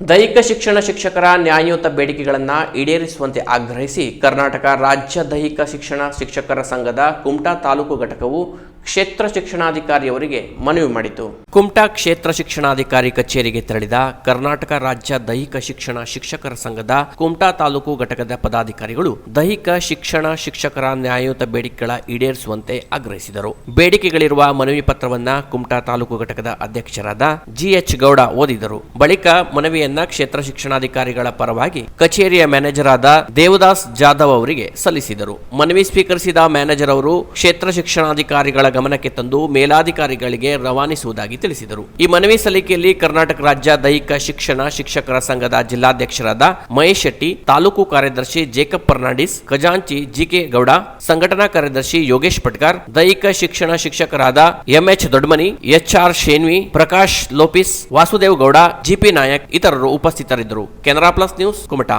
ದೈಹಿಕ ಶಿಕ್ಷಣ ಶಿಕ್ಷಕರ ನ್ಯಾಯಯುತ ಬೇಡಿಕೆಗಳನ್ನು ಈಡೇರಿಸುವಂತೆ ಆಗ್ರಹಿಸಿ ಕರ್ನಾಟಕ ರಾಜ್ಯ ದೈಹಿಕ ಶಿಕ್ಷಣ ಶಿಕ್ಷಕರ ಸಂಘದ ಕುಮಟಾ ತಾಲೂಕು ಘಟಕವು ಕ್ಷೇತ್ರ ಶಿಕ್ಷಣಾಧಿಕಾರಿಯವರಿಗೆ ಮನವಿ ಮಾಡಿತು. ಕುಮಟಾ ಕ್ಷೇತ್ರ ಶಿಕ್ಷಣಾಧಿಕಾರಿ ಕಚೇರಿಗೆ ತೆರಳಿದ ಕರ್ನಾಟಕ ರಾಜ್ಯ ದೈಹಿಕ ಶಿಕ್ಷಣ ಶಿಕ್ಷಕರ ಸಂಘದ ಕುಮಟಾ ತಾಲೂಕು ಘಟಕದ ಪದಾಧಿಕಾರಿಗಳು ದೈಹಿಕ ಶಿಕ್ಷಣ ಶಿಕ್ಷಕರ ನ್ಯಾಯಯುತ ಬೇಡಿಕೆಗಳ ಈಡೇರಿಸುವಂತೆ ಆಗ್ರಹಿಸಿದರು. ಬೇಡಿಕೆಗಳಿರುವ ಮನವಿ ಪತ್ರವನ್ನ ಕುಮಟಾ ತಾಲೂಕು ಘಟಕದ ಅಧ್ಯಕ್ಷರಾದ ಜಿಎಚ್ ಗೌಡ ಓದಿದರು. ಬಳಿಕ ಮನವಿಯನ್ನ ಕ್ಷೇತ್ರ ಶಿಕ್ಷಣಾಧಿಕಾರಿಗಳ ಪರವಾಗಿ ಕಚೇರಿಯ ಮ್ಯಾನೇಜರ್ ಆದ ದೇವದಾಸ್ ಜಾಧವ್ ಅವರಿಗೆ ಸಲ್ಲಿಸಿದರು. ಮನವಿ ಸ್ವೀಕರಿಸಿದ ಮ್ಯಾನೇಜರ್ ಅವರು ಕ್ಷೇತ್ರ ಶಿಕ್ಷಣಾಧಿಕಾರಿಗಳ ಗಮನಕ್ಕೆ ತಂದು ಮೇಲಾಧಿಕಾರಿಗಳಿಗೆ ರವಾನಿಸುವುದಾಗಿ ತಿಳಿಸಿದರು. ಈ ಮನವಿ ಸಲ್ಲಿಕೆಯಲ್ಲಿ ಕರ್ನಾಟಕ ರಾಜ್ಯ ದೈಹಿಕ ಶಿಕ್ಷಣ ಶಿಕ್ಷಕರ ಸಂಘದ ಜಿಲ್ಲಾಧ್ಯಕ್ಷರಾದ ಮಹೇಶ್ ಶೆಟ್ಟಿ, ತಾಲೂಕು ಕಾರ್ಯದರ್ಶಿ ಜೇಕಬ್ ಫರ್ನಾಂಡಿಸ್, ಖಜಾಂಚಿ ಜಿಕೆ ಗೌಡ, ಸಂಘಟನಾ ಕಾರ್ಯದರ್ಶಿ ಯೋಗೇಶ್ ಪಟ್ಕಾರ್, ದೈಹಿಕ ಶಿಕ್ಷಣ ಶಿಕ್ಷಕರಾದ M H Dodmani, H R Shenvi, Prakash Lopes, Vasudev Gowda, G P Nayak ಇತರರು ಉಪಸ್ಥಿತರಿದ್ದರು. Canara plus news Kumta.